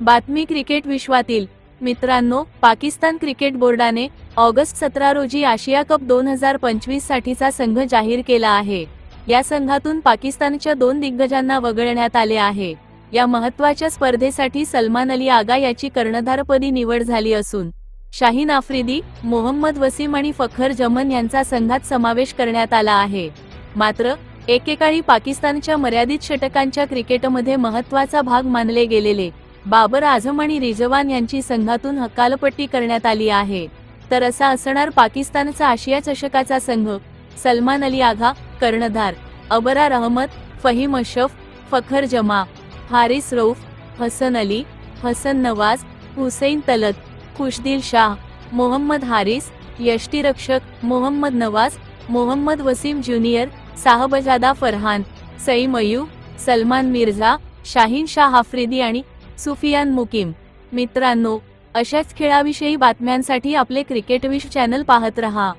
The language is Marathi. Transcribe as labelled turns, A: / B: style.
A: बातमी क्रिकेट विश्वातील. मित्रांनो पाकिस्तान क्रिकेट बोर्डाने ऑगस्ट सतरा रोजी आशिया कप दोन हजार पंचवीस साठीचा संघ जाहीर केला आहे. या संघातून पाकिस्तानच्या दोन दिग्गजांना वगळण्यात आले आहे. या महत्त्वाच्या स्पर्धेसाठी सलमान अली आगा याची कर्णधारपदी निवड झाली असून शाहीन आफ्रिदी मोहम्मद वसीम आणि फखर जमन यांचा संघात समावेश करण्यात आला आहे. मात्र एकेकाळी पाकिस्तानच्या मर्यादित षटकांच्या क्रिकेटमध्ये महत्त्वाचा भाग मानले गेलेले. बाबर आझम आणि रिजवान यांची संघातून हकालपट्टी करण्यात आली आहे. तर असा असणार पाकिस्तानचा आशिया चषकाचा संघ सलमान अली आघा कर्णधार अबरार अहमद फहीम अशफ फखर जमा हारिस रऊफ हसन अली हसन नवाज हुसैन तलत खुशदिल शाह मोहम्मद हारिस यष्टीरक्षक मोहम्मद नवाज मोहम्मद वसीम ज्युनियर साहबजादा फरहान सईम अयूब सलमान मिर्झा शाहीन शाह आफ्रिदी आणि सुफियान मुकीम. मित्रांनो अशाच खेळाविषयी बातम्यांसाठी आपले क्रिकेट विश चॅनल पाहत रहा.